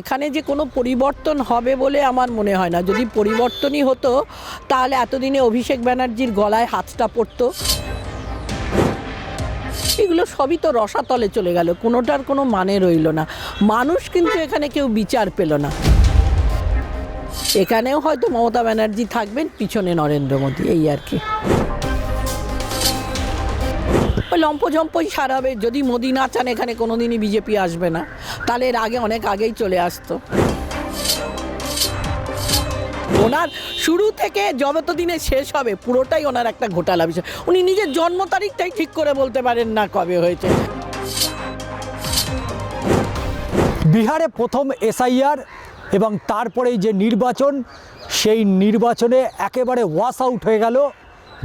এখানে যে কোনো পরিবর্তন হবে বলে আমার মনে হয় না। যদি পরিবর্তনই হতো, তাহলে এতদিনে অভিষেক ব্যানার্জির গলায় হাতটা পড়তো। এগুলো সবই তো রসাতলে চলে গেল, কোনোটার কোনো মানে রইল না। মানুষ কিন্তু এখানে কেউ বিচার পেল না। এখানেও হয়তো মমতা ব্যানার্জি থাকবেন, পিছনে নরেন্দ্র মোদী, এই আর কি। লম্পঝম্পই সারাবে। যদি মোদি না চান, এখানে কোনোদিনই বিজেপি আসবে না। তাহলে এর আগে অনেক আগেই চলে আসতো। ওনার শুরু থেকে যত দিনে শেষ হবে, পুরোটাই ওনার একটা ঘোটালা বিষয়। উনি নিজের জন্ম তারিখটাই ঠিক করে বলতে পারেন না কবে হয়েছে। বিহারে প্রথম এসআইআর এবং তারপরেই যে নির্বাচন, সেই নির্বাচনে একেবারে ওয়াশ আউট হয়ে গেল।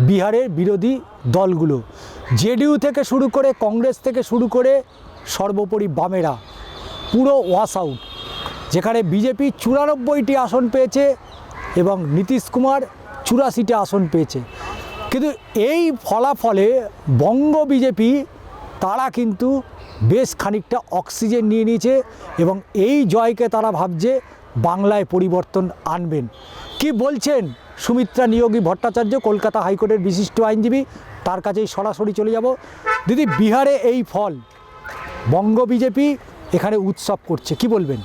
বিহারের বিরোধী দলগুলো। জেডিইউ থেকে শুরু করে কংগ্রেস থেকে শুরু করে সর্বোপরি বামেরা। পুরো ওয়াশ আউট। যেখানে বিজেপি চুরানব্বইটি আসন পেয়েছে এবং নীতিশ কুমার চুরাশিটি আসন পেয়েছে। কিন্তু এই ফলাফলে বঙ্গ বিজেপি, তারা কিন্তু বেশ খানিকটা অক্সিজেন নিয়ে নিয়েছে এবং এই জয়কে তারা ভাবছে বাংলায় পরিবর্তন আনবেন। কি বলছেন? সুমিত্রা নিয়োগী ভট্টাচার্য, কলকাতা হাইকোর্টের বিশিষ্ট আইনজীবী, তার কাছেই সরাসরি চলে যাব। দিদি, বিহারে এই ফল, বঙ্গ বিজেপি এখানে উৎসব করছে, কি বলবেন?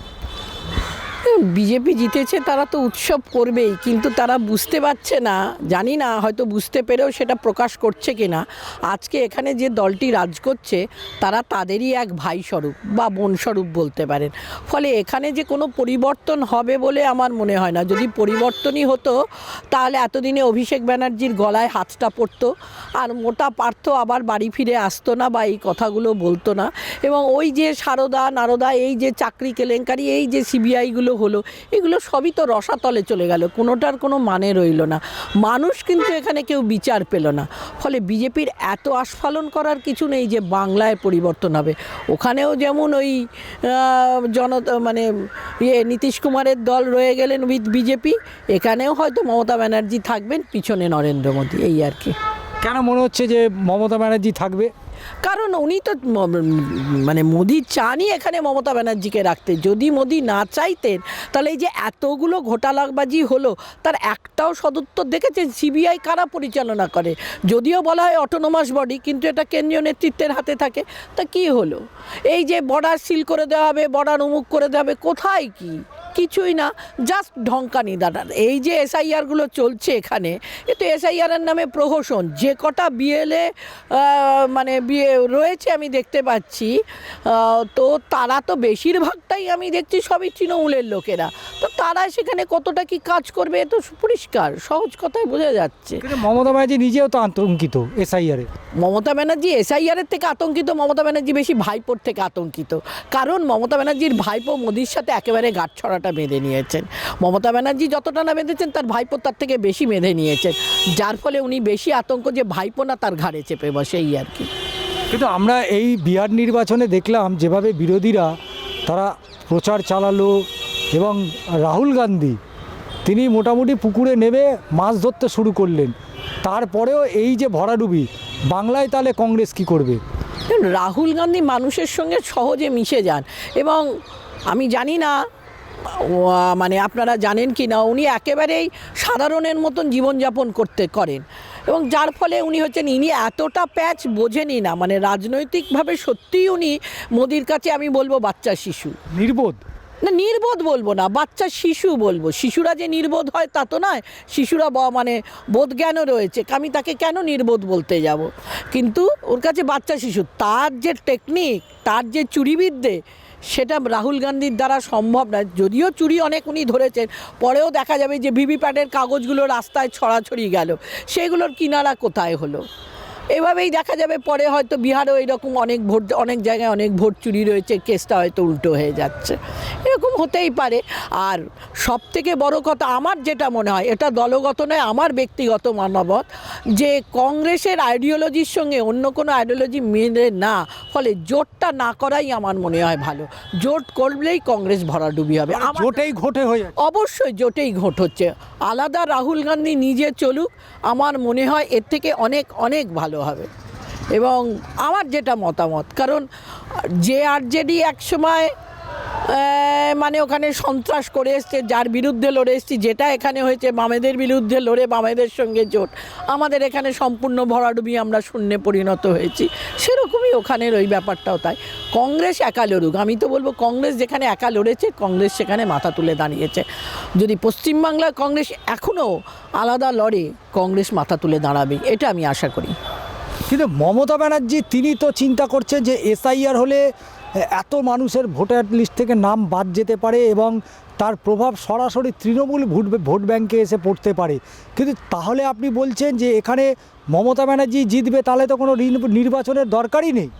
বিজেপি জিতেছে, তারা তো উৎসব করবেই, কিন্তু তারা বুঝতে পারছে না, জানি না, হয়তো বুঝতে পেরেও সেটা প্রকাশ করছে কি না আজকে এখানে যে দলটি রাজ করছে, তারা তাদেরই এক ভাই স্বরূপ বা বোন স্বরূপ বলতে পারেন। ফলে এখানে যে কোনো পরিবর্তন হবে বলে আমার মনে হয় না। যদি পরিবর্তনই হতো, তাহলে এতদিনে অভিষেক ব্যানার্জির গলায় হাতটা পড়তো, আর মোটা পার্থ আবার বাড়ি ফিরে আসতো না, বা এই কথাগুলো বলতো না। এবং ওই যে সারদা, নারদা, এই যে চাকরি কেলেঙ্কারি, এই যে সিবিআইগুলো হলো, এগুলো সবই তো রসাতলে চলে গেল, কোনোটার কোনো মানে রইল না। মানুষ কিন্তু এখানে কেউ বিচার পেল না, ফলে বিজেপির এত আস্ফালন করার কিছু নেই যে বাংলায় পরিবর্তন হবে। ওখানেও যেমন ওই জনতা মানে ইয়ে নীতিশ কুমারের দল রয়ে গেলেন উইথ বিজেপি, এখানেও হয়তো মমতা ব্যানার্জি থাকবেন, পিছনে নরেন্দ্র মোদী, এই আর কি। কেন মনে হচ্ছে যে মমতা ব্যানার্জি থাকবে? কারণ উনি তো মানে মোদি চানই এখানে মমতা ব্যানার্জিকে রাখতে যদি মোদি না চাইতেন, তাহলে এই যে এতগুলো ঘোটালাবাজি হলো, তার একটাও সদুত্তর দেখেছেন? সিবিআই কারা পরিচালনা করে? যদিও বলা হয় অটোনোমাস বডি কিন্তু এটা কেন্দ্রীয় নেতৃত্বের হাতে থাকে। তা কি হলো? এই যে বর্ডার সিল করে দেওয়া হবে বর্ডার উমুক করে দেওয়া হবে, কোথায় কি? কিছুই না জাস্ট ঢঙ্কানি দাদা এই যে এসআইআরগুলো চলছে এখানে, এ তো এসআইআরের নামে প্রহসন। যে কটা বিএলএ মানে রয়েছে আমি দেখতে পাচ্ছি। তো তারা তো বেশিরভাগটাই আমি দেখছি সবই তৃণমূলের লোকেরা। তো তারা সেখানে কতটা কি কাজ করবে এ তো পরিষ্কার সহজ কথায় বোঝা যাচ্ছে। মমতা ব্যানার্জি নিজেও তো আতঙ্কিত এসআইআরে মমতা ব্যানার্জি এসআইআরের থেকে আতঙ্কিত মমতা ব্যানার্জি বেশি ভাইপোর থেকে আতঙ্কিত। কারণ মমতা ব্যানার্জির ভাইপো মোদির সাথে একেবারে গাঁট ছড়াটা বেঁধে নিয়েছেন। মমতা ব্যানার্জি যতটা না বেঁধেছেন তার ভাইপো তার থেকে বেশি বেঁধে নিয়েছেন। যার ফলে উনি বেশি আতঙ্ক যে ভাইপো না তার ঘাড়ে চেপে বসে এই আর কি। কিন্তু আমরা এই বিহার নির্বাচনে দেখলাম যেভাবে বিরোধীরা তারা প্রচার চালালো এবং রাহুল গান্ধী, তিনি মোটামুটি পুকুরে নেমে মাছ ধরতে শুরু করলেন। তারপরেও এই যে ভরাডুবি, বাংলায় তাহলে কংগ্রেস কি করবে? রাহুল গান্ধী মানুষের সঙ্গে সহজে মিশে যান এবং আমি জানি না মানে আপনারা জানেন কি না, উনি একেবারেই সাধারণের মতন জীবনযাপন করতে করেন। এবং যার ফলে উনি হচ্ছেন ইনি এতটা প্যাচ বোঝেনি না। মানে রাজনৈতিকভাবে সত্যিই উনি মোদির কাছে আমি বলব বাচ্চা শিশু। নির্বোধ? না নির্বোধ বলব না বাচ্চা শিশু বলব। শিশুরা যে নির্বোধ হয় তা তো নয় শিশুরা ব- মানে বোধজ্ঞানও রয়েছে। আমি তাকে কেন নির্বোধ বলতে যাব? কিন্তু ওর কাছে বাচ্চা শিশু তার যে টেকনিক তার যে চুরিবিদ্যে সেটা রাহুল গান্ধীর দ্বারা সম্ভব না যদিও চুরি অনেক উনি ধরেছেন, পরেও দেখা যাবে যে ভিভিপ্যাটের কাগজগুলো রাস্তায় ছড়াছড়ি গেল। সেগুলোর কিনারা কোথায় হলো? এভাবেই দেখা যাবে, পরে হয়তো বিহারেও এরকম অনেক ভোট, অনেক জায়গায় অনেক ভোট চুরি রয়েছে, কেসটা হয়তো উল্টো হয়ে যাচ্ছে। এরকম হতেই পারে। আর সব থেকে বড় কথা আমার যেটা মনে হয় এটা দলগত নয় আমার ব্যক্তিগত মানবত যে কংগ্রেসের আইডিওলজির সঙ্গে অন্য কোনো আইডিওলজি মেনে না ফলে জোটটা না করাই আমার মনে হয় ভালো। জোট করলেই কংগ্রেস ভরাডুবি হবে। জোটেই ঘটে হয়ে অবশ্যই জোটেই ঘট হচ্ছে। আলাদা রাহুল গান্ধী নিজে চলুক আমার মনে হয় এর থেকে অনেক অনেক ভালো হবে। এবং আমার যেটা মতামত কারণ যে আর জেডি এক সময় মানে ওখানে সন্ত্রাস করে এসছে, যার বিরুদ্ধে লড়ে এসছি, যেটা এখানে হয়েছে বামেদের বিরুদ্ধে লড়ে বামেদের সঙ্গে জোট। আমাদের এখানে সম্পূর্ণ ভরাডুবি আমরা শূন্যে পরিণত হয়েছি। সেরকমই ওখানের ওই ব্যাপারটাও তাই। কংগ্রেস একা লড়ুক। আমি তো বলব, কংগ্রেস যেখানে একা লড়েছে, কংগ্রেস সেখানে মাথা তুলে দাঁড়িয়েছে। যদি পশ্চিমবাংলার কংগ্রেস এখনও আলাদা লড়ে, কংগ্রেস মাথা তুলে দাঁড়াবে, এটা আমি আশা করি। কিন্তু মমতা ব্যানার্জি, তিনি তো চিন্তা করছেন যে এসআইআর হলে এত মানুষের ভোটার লিস্ট থেকে নাম বাদ যেতে পারে এবং তার প্রভাব সরাসরি তৃণমূল ভোট ভোট ব্যাংকে এসে পড়তে পারে। কিন্তু তাহলে আপনি বলছেন যে এখানে মমতা ব্যানার্জি জিতবে, তাহলে তো কোনো নির্ব- নির্বাচনের দরকারই নেই।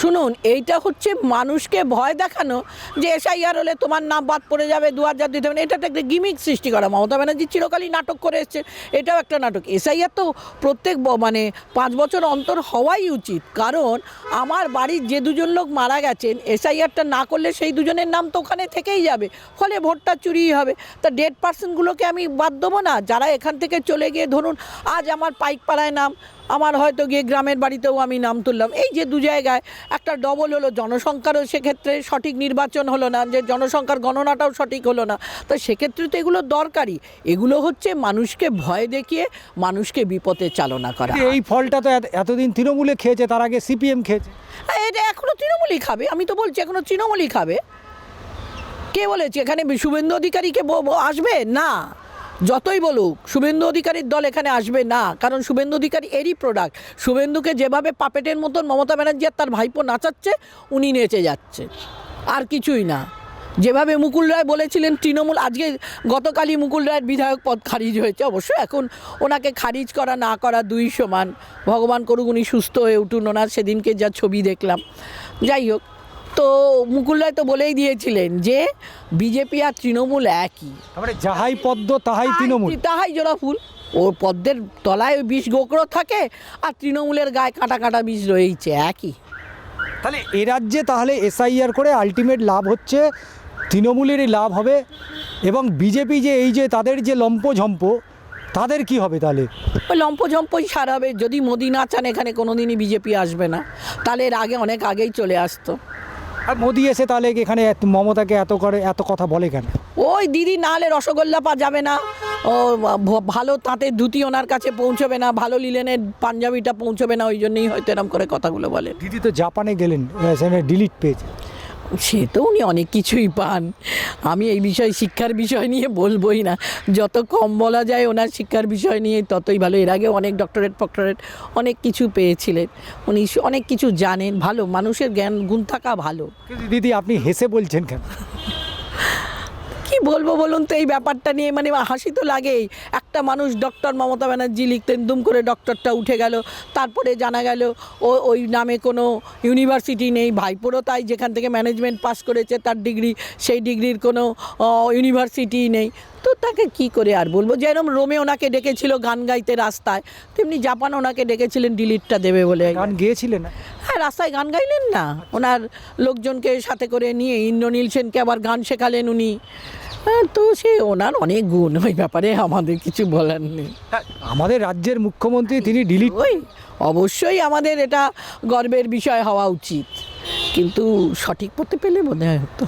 শুনুন, এইটা হচ্ছে মানুষকে ভয় দেখানো যে এসআইআর হলে তোমার নাম বাদ পড়ে যাবে দু হাজার দিতে হবে। এটা একটা গিমিক সৃষ্টি করা। মমতা ব্যানার্জি চিরকালই নাটক করে এসছে। এটাও একটা নাটক। এসআইআর তো প্রত্যেক মানে পাঁচ বছর অন্তর হওয়াই উচিত। কারণ আমার বাড়ির যে দুজন লোক মারা গেছেন, এসআইআরটা না করলে সেই দুজনের নাম তো ওখানে থেকেই যাবে। ফলে ভোটটা চুরি হবে। তা ডেড পার্সনগুলোকে আমি বাদ দেবো না। যারা এখান থেকে চলে গিয়ে ধরুন, আজ আমার পাইকপাড়ায় নাম আমার হয়তো গিয়ে গ্রামের বাড়িতেও আমি নাম তুললাম। এই যে দু জায়গায় একটা ডবল হলো জনসংখ্যারও সেক্ষেত্রে সঠিক নির্বাচন হলো না যে জনসংখ্যার গণনাটাও সঠিক হলো না। তো সেক্ষেত্রে তো এগুলো দরকারি এগুলো হচ্ছে মানুষকে ভয় দেখিয়ে মানুষকে বিপথে চালনা করা। এই ফলটা তো এত- এতদিন তৃণমূলে খেয়েছে তার আগে সিপিএম খেয়েছে। হ্যাঁ, এটা এখনও তৃণমূলই খাবে আমি তো বলছি এখনও তৃণমূলই খাবে। কে বলেছে? এখানে শুভেন্দু অধিকারীকে আসবে? না। যতই বলুক, শুভেন্দু অধিকারীর দল এখানে আসবে না, কারণ শুভেন্দু অধিকারী এরই প্রোডাক্ট শুভেন্দুকে যেভাবে পাপেটের মতন মমতা ব্যানার্জি আর তার ভাইপো নাচাচ্ছে, উনি নেচে যাচ্ছে। আর কিছুই না। যেভাবে মুকুল রায় বলেছিলেন, তৃণমূল আজকে গতকালই মুকুল রায়ের বিধায়ক পদ খারিজ হয়েছে, অবশ্য এখন ওনাকে খারিজ করা, না করা দুই সমান। ভগবান করুক, উনি সুস্থ হয়ে উঠুন। ওনার সেদিনকে যা ছবি দেখলাম। যাই হোক তো মুকুল রায় তো বলেই দিয়েছিলেন যে বিজেপি আর তৃণমূল একই। তারপরে যাহাই পদ্ম তাহাই তৃণমূল। তাহাই জোড়া ফুল। ওর পদ্মের তলায় ওই বিষ গোকরো থাকে আর তৃণমূলের গায়ে কাটা কাটা বিষ রয়েছে একই। তাহলে এ রাজ্যে তাহলে এসআইআর করে আলটিমেট লাভ হচ্ছে তৃণমূলেরই লাভ হবে এবং বিজেপি যে এই যে তাদের যে লম্পঝম্প তাদের কি হবে তাহলে? ওই লম্পঝম্পই সার হবে। যদি মোদি না চান এখানে কোনোদিনই বিজেপি আসবে না। তাহলে এর আগে অনেক আগেই চলে আসতো। আর মোদি এসে তাহলে এখানে মমতাকে এত করে এত কথা বলে কেন? ওই দিদি না হলে রসগোল্লা পা যাবে না। ও ভালো তাঁতের ধুতি ওনার কাছে পৌঁছবে না ভালো লিলেনের পাঞ্জাবিটা পৌঁছবে না ওই জন্যই হয়তো এরকম করে কথাগুলো বলে। দিদি তো জাপানে গেলেন সেখানে ডিলিট পেয়েছে। সে তো উনি অনেক কিছুই পান। আমি এই বিষয়ে শিক্ষার বিষয় নিয়ে বলবোই না। যত কম বলা যায় ওনার শিক্ষার বিষয় নিয়ে ততই ভালো। এর আগে অনেক ডক্টরেট ফক্টরেট অনেক কিছু পেয়েছিলেন। উনি অনেক কিছু জানেন, ভালো। মানুষের জ্ঞান, গুণ থাকা ভালো। দিদি, আপনি হেসে বলছেন কেন? বলব বলুন তো এই ব্যাপারটা নিয়ে মানে হাসি তো লাগেই। একটা মানুষ ডক্টর মমতা ব্যানার্জি লিখতেন দুম করে ডক্টরটা উঠে গেল তারপরে জানা গেল ও ওই নামে কোনো ইউনিভার্সিটি নেই ভাইপোরও তাই যেখান থেকে ম্যানেজমেন্ট পাস করেছে তার ডিগ্রি সেই ডিগ্রির কোনো ইউনিভার্সিটি নেই। তো তাকে কি করে আর বলব? যেরকম রোমে ওনাকে ডেকেছিল গান গাইতে রাস্তায় তেমনি জাপান ওনাকে ডেকেছিলেন ডিলিটটা দেবে বলে। গান গিয়েছিলেন? হ্যাঁ রাস্তায় গান গাইলেন না। ওনার লোকজনকে সাথে করে নিয়ে ইন্দ্রনীল সেনকে আবার গান শেখালেন উনি। তো সে ওনার অনেক গুণ ওই ব্যাপারে আমাদের কিছু বলার নেই। আমাদের রাজ্যের মুখ্যমন্ত্রী তিনি ডিলিট ওই অবশ্যই আমাদের এটা গর্বের বিষয় হওয়া উচিত। কিন্তু সঠিক পথে পেলে বোধ হয় হতো।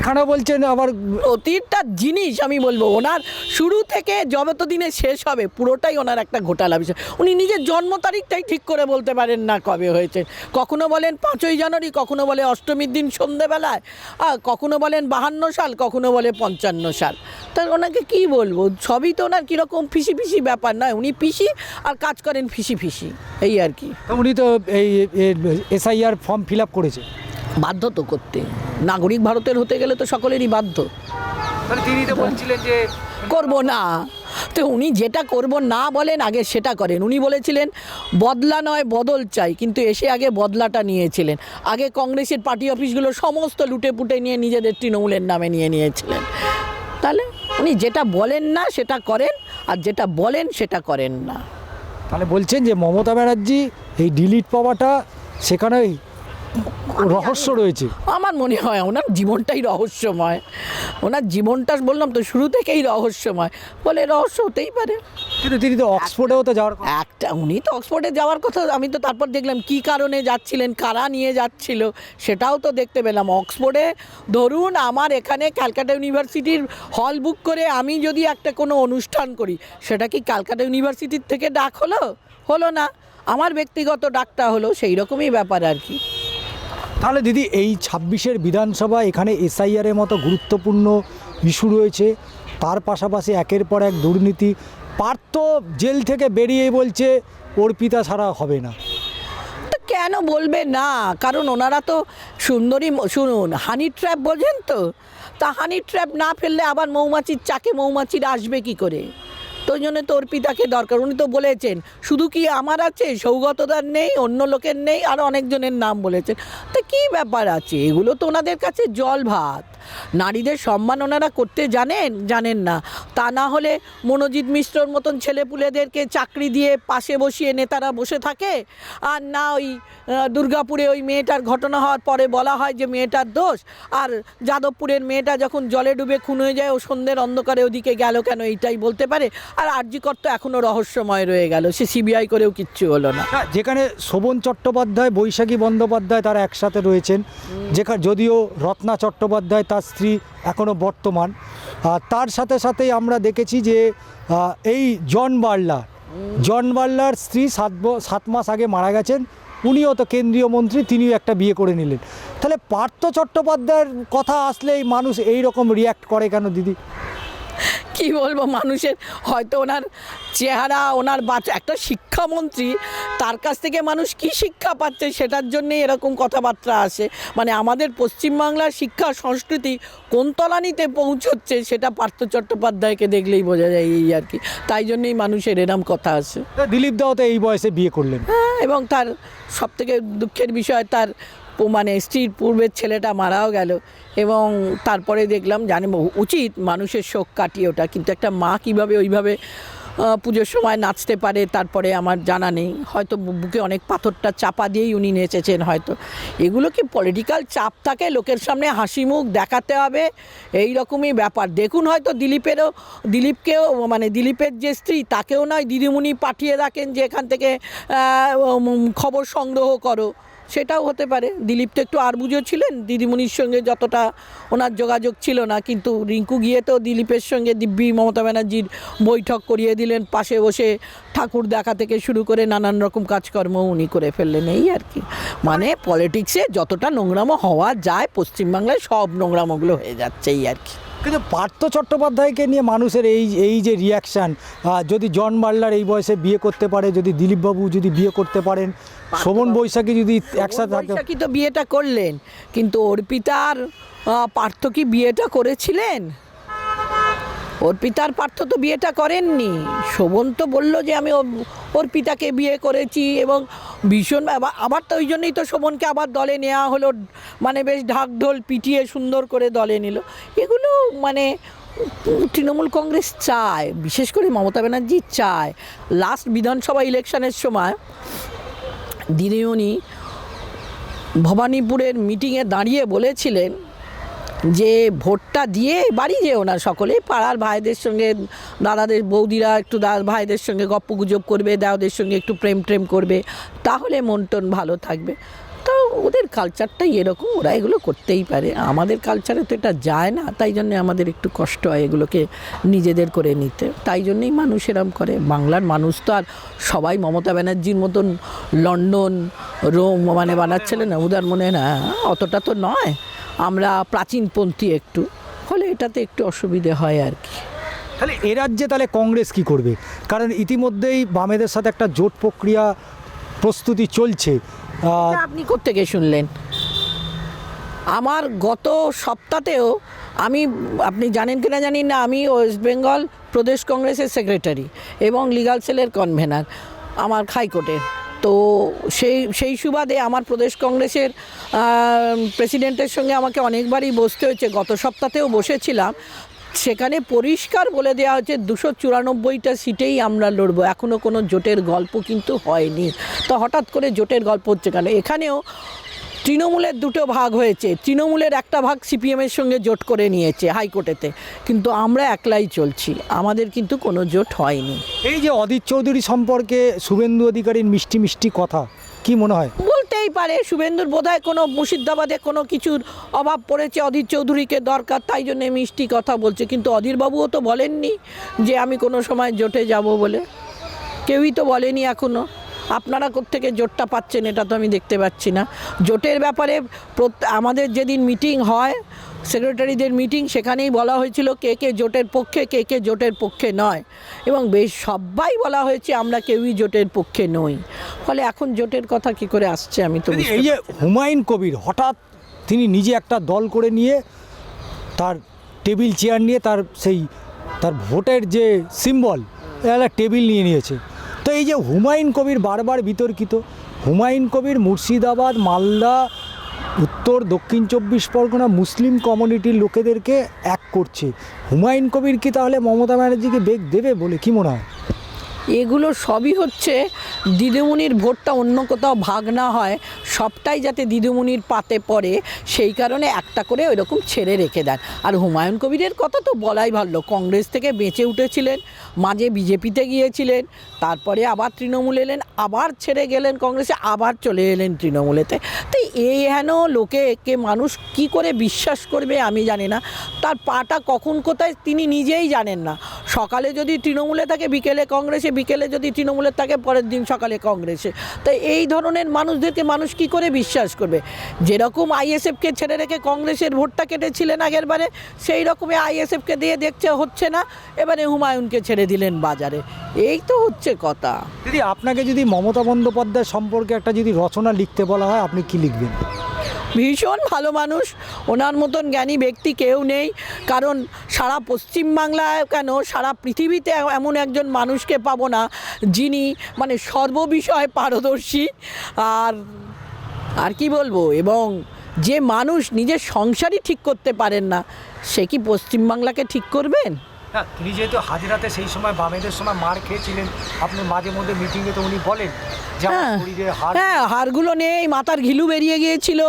এখানেও বলছেন আবার প্রতিটা জিনিস আমি বলব ওনার শুরু থেকে যত দিনে শেষ হবে পুরোটাই ওনার একটা ঘোটালা বিষয়। উনি নিজের জন্ম তারিখটাই ঠিক করে বলতে পারেন না কবে হয়েছে। কখনো বলেন পাঁচই জানুয়ারি কখনো বলে অষ্টমীর দিন সন্ধেবেলায় আর কখনো বলেন বাহান্ন সাল কখনো বলে পঞ্চান্ন সাল। তা ওনাকে কি বলব? সবই তো ওনার কীরকম ফিসি ফিসি ব্যাপার নয় উনি পিসি আর কাজ করেন ফিসি ফিসি এই আর কি। উনি তো এই এসআইআর ফর্ম ফিল আপ করেছে। বাধ্য তো করতে। নাগরিক ভারতের হতে গেলে তো সকলেরই বাধ্য। মানে তিনি তো বলছিলেন যে করব না। তো উনি যেটা করব না বলেন আগে সেটা করেন। উনি বলেছিলেন বদলা নয় বদল চাই। কিন্তু এসে আগে বদলাটা নিয়েছিলেন। আগে কংগ্রেসের পার্টি অফিসগুলো সমস্ত লুটে পুটে নিয়ে নিজেদের তৃণমূলের নামে নিয়ে নিয়েছিলেন। তাহলে উনি যেটা বলেন না সেটা করেন। আর যেটা বলেন সেটা করেন না। তাহলে বলছেন যে মমতা ব্যানার্জি এই ডিলিট পাওয়াটা সেখানে রহস্য রয়েছে। আমার মনে হয় ওনার জীবনটাই রহস্যময়। ওনার জীবনটা বললাম তো শুরু থেকেই রহস্যময়। বলে রহস্য হতেই পারে। কিন্তু তিনি তো অক্সফোর্ডেও তো যাওয়ার একটা উনি তো অক্সফোর্ডে যাওয়ার কথা আমি তো তারপর দেখলাম কি কারণে যাচ্ছিলেন কারা নিয়ে যাচ্ছিল সেটাও তো দেখতে পেলাম। অক্সফোর্ডে ধরুন আমার এখানে ক্যালকাটা ইউনিভার্সিটির হল বুক করে আমি যদি একটা কোনো অনুষ্ঠান করি সেটা কি ক্যালকাটা ইউনিভার্সিটির থেকে ডাক হলো? হলো না। আমার ব্যক্তিগত ডাকটা হলো সেই রকমই ব্যাপার আর কি। তাহলে দিদি, এই ছাব্বিশের বিধানসভা এখানে এসআইআরের মতো গুরুত্বপূর্ণ ইস্যু রয়েছে। তার পাশাপাশি একের পর এক দুর্নীতি। পার্থ জেল থেকে বেরিয়ে বলছে, অর্পিতা ছাড়া হবে না। কেন বলবে না? কারণ ওনারা তো সুন্দরী শুনুন, হানি ট্র্যাপ বোঝেন তো? তা হানি ট্র্যাপ না ফেললে আবার মৌমাছির, চাকে মৌমাছিরা আসবে কি করে? তো ওই জন্য তো পিতাকে দরকার। উনি তো বলেছেন, শুধু কি আমার আছে? সৌগতদার নেই, অন্য লোকের নেই, আর অনেকজনের নাম বলেছেন। তো কী ব্যাপার আছে? এগুলো তো ওনাদের কাছে জল ভাত। নারীদের সম্মান ওনারা করতে জানেন জানেন না। তা না হলে মনোজিৎ মিশ্রর মতন ছেলেপুলেদেরকে চাকরি দিয়ে পাশে বসিয়ে নেতারা বসে থাকে? আর না ওই দুর্গাপুরে ওই মেয়েটার ঘটনা হওয়ার পরে বলা হয় যে মেয়েটার দোষ? আর যাদবপুরের মেয়েটা যখন জলে ডুবে খুন হয়ে যায় ও সন্ধ্যের অন্ধকারে ওদিকে গেল কেন এইটাই বলতে পারে? আর আরজিকর তো এখনও রহস্যময় রয়ে গেল সে সিবিআই করেও কিচ্ছু হলো না। না, যেখানে শোভন চট্টোপাধ্যায় বৈশাখী বন্দ্যোপাধ্যায় তারা একসাথে রয়েছেন। যেখানে যদিও রত্না চট্টোপাধ্যায় তার স্ত্রী এখনও বর্তমান। তার সাথে সাথেই আমরা দেখেছি যে এই জন বার্লা, জন বার্লার স্ত্রী সাত সাত মাস আগে মারা গেছেন। উনিও তো কেন্দ্রীয় মন্ত্রী, তিনিও একটা বিয়ে করে নিলেন। তাহলে পার্থ চট্টোপাধ্যায়ের কথা আসলেই মানুষ এই রকম রিয়্যাক্ট করে কেন দিদি? কি বলব মানুষের হয়তো ওনার চেহারা ওনার বাচ্চা একটা শিক্ষামন্ত্রী তার কাছ থেকে মানুষ কি শিক্ষা পাচ্ছে সেটার জন্যই এরকম কথাবার্তা আসে। মানে আমাদের পশ্চিমবাংলার শিক্ষা সংস্কৃতি কোন তলানিতে পৌঁছচ্ছে সেটা পার্থ চট্টোপাধ্যায়কে দেখলেই বোঝা যায় এই আর কি। তাই জন্যই মানুষের এরম কথা আসে। দিলীপ দাও তো এই বয়সে বিয়ে করলেন। হ্যাঁ, এবং তার সবথেকে দুঃখের বিষয় তার মানে স্ত্রীর পূর্বের ছেলেটা মারাও গেল এবং তারপরে দেখলাম, জানি উচিত মানুষের শোক কাটিয়ে ওটা, কিন্তু একটা মা কীভাবে ওইভাবে পুজোর সময় নাচতে পারে তারপরে আমার জানা নেই। হয়তো বুকে অনেক পাথরটা চাপা দিয়েই উনি নেচেছেন হয়তো। এগুলো কি পলিটিক্যাল চাপ থাকে? লোকের সামনে হাসি মুখ দেখাতে হবে, এই রকমই ব্যাপার। দেখুন হয়তো দিলীপেরও, দিলীপকেও মানে দিলীপের যে স্ত্রী, তাকেও নয়, দিদিমণি পাঠিয়ে রাখেন যে এখান থেকে খবর সংগ্রহ করো। সেটাও হতে পারে। দিলীপ তো একটু আরবুজো ছিলেন, দিদিমণির সঙ্গে যতটা ওনার যোগাযোগ ছিল না, কিন্তু রিঙ্কু গিয়ে তো দিলীপের সঙ্গে দিব্যি মমতা ব্যানার্জির বৈঠক করিয়ে দিলেন, পাশে বসে ঠাকুর দেখা থেকে শুরু করে নানান রকম কাজকর্ম উনি করে ফেললেন, এই আর কি। মানে পলিটিক্সে যতটা নোংরামো হওয়া যায়, পশ্চিমবাংলায় সব নোংরামোগুলো হয়ে যাচ্ছে, এই আর কি। কিন্তু পার্থ চট্টোপাধ্যায়কে নিয়ে মানুষের এই এই যে রিয়াকশান যদি জন বার্লার এই বয়সে বিয়ে করতে পারে, যদি দিলীপবাবু যদি বিয়ে করতে পারেন শোভন বৈশাখী যদি একসাথে থাকে বৈশাখী তো বিয়েটা করলেন কিন্তু অর্পিতার পার্থ কি বিয়েটা করেছিলেন? অর্পিতার পার্থ তো বিয়েটা করেননি। শোভন তো বলল যে আমি ওর- অর্পিতাকে বিয়ে করেছি এবং ভীষণ আবার আবার তো ওই জন্যই তো শোভনকে আবার দলে নেওয়া হলো মানে বেশ ঢাক ঢোল পিটিয়ে সুন্দর করে দলে নিল। এগুলো মানে তৃণমূল কংগ্রেস চায় বিশেষ করে মমতা ব্যানার্জি চায়। লাস্ট বিধানসভা ইলেকশনের সময় দিদিমণি ভবানীপুরের মিটিংয়ে দাঁড়িয়ে বলেছিলেন যে ভোটটা দিয়ে বাড়ি যেও না সকলেই পাড়ার ভাইদের সঙ্গে, দাদাদের বৌদিরা একটু দাদা ভাইদের সঙ্গে গপ্প গুজব করবে, দাদাদের সঙ্গে একটু প্রেম ট্রেম করবে, তাহলে মন টন ভালো থাকবে। ওদের কালচারটাই এরকম, ওরা এগুলো করতেই পারে। আমাদের কালচারে তো এটা যায় না, তাই জন্য আমাদের একটু কষ্ট হয় এগুলোকে নিজেদের করে নিতে। তাই জন্যই মানুষ এরম করে। বাংলার মানুষ তো আর সবাই মমতা ব্যানার্জির মতন লন্ডন, রোম মানে বানাচ্ছিলেন না, উদার মনে না। অতটা তো নয়। আমরা প্রাচীনপন্থী একটু। ফলে এটাতে একটু অসুবিধে হয় আর কি। তাহলে এ রাজ্যে তাহলে কংগ্রেস কি করবে? কারণ ইতিমধ্যেই বামেদের সাথে একটা জোট প্রক্রিয়া প্রস্তুতি চলছে। আপনি কোত্থেকে শুনলেন। আমার গত সপ্তাহতেও আমি, আপনি জানেন কিনা জানি না, আমি ওয়েস্ট বেঙ্গল প্রদেশ কংগ্রেসের সেক্রেটারি এবং লিগাল সেলের কনভেনার আমার হাইকোর্টের তো সেই সেই সুবাদে আমার প্রদেশ কংগ্রেসের প্রেসিডেন্টের সঙ্গে আমাকে অনেকবারই বসতে হয়েছে। গত সপ্তাহতেও বসেছিলাম। সেখানে পরিষ্কার বলে দেওয়া হচ্ছে দুশো চুরানব্বইটা সিটেই আমরা লড়বো। এখনও কোনো জোটের গল্প কিন্তু হয়নি। তো হঠাৎ করে জোটের গল্প হচ্ছে কেন? এখানেও তৃণমূলের দুটো ভাগ হয়েছে। তৃণমূলের একটা ভাগ সিপিএমের সঙ্গে জোট করে নিয়েছে হাইকোর্টেতে। কিন্তু আমরা একলাই চলছি। আমাদের কিন্তু কোনো জোট হয়নি। এই যে অদিত চৌধুরী সম্পর্কে শুভেন্দু অধিকারীর মিষ্টি মিষ্টি কথা, কি মনে হয়? বলতেই পারে। শুভেন্দুর বোধহয় কোনো মুর্শিদাবাদে কোনো কিছুর অভাব পড়েছে। অধীর চৌধুরীকে দরকার, তাই জন্যে মিষ্টি কথা বলছে। কিন্তু অধীরবাবুও তো বলেননি যে আমি কোনো সময় জোটে যাব বলে। কেউই তো বলেনি এখনও আপনারা কোত্থেকে জোটটা পাচ্ছেন এটা তো আমি দেখতে পাচ্ছি না। জোটের ব্যাপারে আমাদের যেদিন মিটিং হয় সেক্রেটারিদের মিটিং সেখানেই বলা হয়েছিল কে কে জোটের পক্ষে কে কে জোটের পক্ষে নয়। এবং বেশ সবাই বলা হয়েছে আমরা কেউই জোটের পক্ষে নই। ফলে এখন জোটের কথা কি করে আসছে আমি তো এই যে হুমায়ুন কবির হঠাৎ তিনি নিজে একটা দল করে নিয়ে তার টেবিল চেয়ার নিয়ে তার সেই তার ভোটের যে সিম্বল একটা টেবিল নিয়ে নিয়েছে। তো এই যে হুমায়ুন কবির বারবার বিতর্কিত হুমায়ুন কবির মুর্শিদাবাদ মালদা উত্তর, দক্ষিণ চব্বিশ পরগনা মুসলিম কমিউনিটির লোকেদেরকে এক করছে। হুমায়ুন কবির কি তাহলে মমতা ব্যানার্জিকে বেগ দেবে বলে কি মনে হয়? এগুলো সবই হচ্ছে দিদিমণির ভোটটা অন্য কোথাও ভাগ না হয়, সবটাই যাতে দিদিমণির পাতে পড়ে, সেই কারণে একটা করে ওইরকম ছেড়ে রেখে দেন। আর হুমায়ুন কবিরের কথা তো বলাই ভালো কংগ্রেস থেকে বেঁচে উঠেছিলেন, মাঝে বিজেপিতে গিয়েছিলেন, তারপরে আবার তৃণমূল এলেন, আবার ছেড়ে গেলেন কংগ্রেসে, আবার চলে এলেন তৃণমূলেতে। তো এই হেন লোকে কে মানুষ কি করে বিশ্বাস করবে আমি জানি না, তার পাটা কখন কোথায় তিনি নিজেই জানেন না। সকালে যদি তৃণমূলে থাকে, বিকেলে কংগ্রেসে বিকেলে যদি তৃণমূলের থাকে, পরের দিন সকালে কংগ্রেসে। তাই এই ধরনের মানুষদেরকে মানুষ কি করে বিশ্বাস করবে? যেরকম আইএসএফকে ছেড়ে রেখে কংগ্রেসের ভোটটা কেটেছিলেন আগের বারে, সেই রকমই আইএসএফকে দিয়ে দেখছে, হচ্ছে না। এবারে হুমায়ুনকে ছেড়ে দিলেন বাজারে। এই তো হচ্ছে কথা। দিদি, আপনাকে যদি মমতা বন্দ্যোপাধ্যায় সম্পর্কে একটা যদি রচনা লিখতে বলা হয়, আপনি কি লিখবেন? ভীষণ ভালো মানুষ। ওনার মতন জ্ঞানী ব্যক্তি কেউ নেই। কারণ সারা পশ্চিমবাংলায় কেন সারা পৃথিবীতে এমন একজন মানুষকে পাবো না, যিনি মানে সর্ববিষয়ে পারদর্শী। আর আর কি বলব? এবং যে মানুষ নিজের সংসারই ঠিক করতে পারেন না, সে কি পশ্চিমবাংলাকে ঠিক করবেন? না তিনি যেহেতু হাজিরাতে সেই সময় বামেদের সময় মার খেয়েছিলেন আপনি মাঝে মধ্যে মিটিংয়ে তো উনি বলেন হ্যাঁ হ্যাঁ হাড়গুলো নেই মাথার ঘিলু বেরিয়ে গিয়েছিল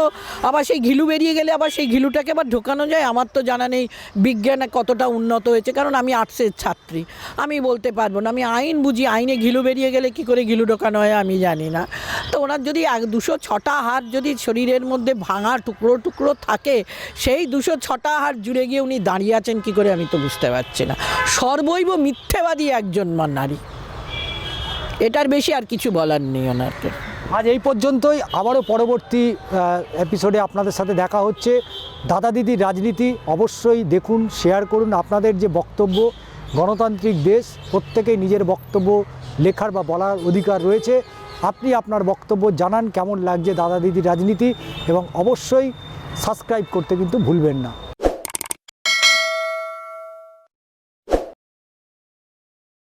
আবার সেই ঘিলু বেরিয়ে গেলে আবার সেই ঘিলুটাকে আবার ঢোকানো যায় আমার তো জানা নেই বিজ্ঞান কতটা উন্নত হয়েছে কারণ আমি আর্টসের ছাত্রী আমি বলতে পারব না আমি আইন বুঝি আইনে ঘিলু বেরিয়ে গেলে কি করে ঘিলু ঢোকানো হয় আমি জানি না তো ওনার যদি এক দুশো ছটা হাড় যদি শরীরের মধ্যে ভাঙা টুকরো টুকরো থাকে সেই দুশো ছটা হাড় জুড়ে গিয়ে উনি দাঁড়িয়ে আছেন কি করে আমি তো বুঝতে পারছি না। সর্বৈব মিথ্যেবাদী একজন নারী। এটার বেশি আর কিছু বলার নেই ওনারকে। আজ এই পর্যন্তই। আবারও পরবর্তী এপিসোডে আপনাদের সাথে দেখা হচ্ছে। দাদা দিদির রাজনীতি অবশ্যই দেখুন শেয়ার করুন। আপনাদের যে বক্তব্য, গণতান্ত্রিক দেশ, প্রত্যেকেই নিজের বক্তব্য লেখার বা বলার অধিকার রয়েছে। আপনি আপনার বক্তব্য জানান, কেমন লাগছে দাদা দিদির রাজনীতি, এবং অবশ্যই সাবস্ক্রাইব করতে কিন্তু ভুলবেন না।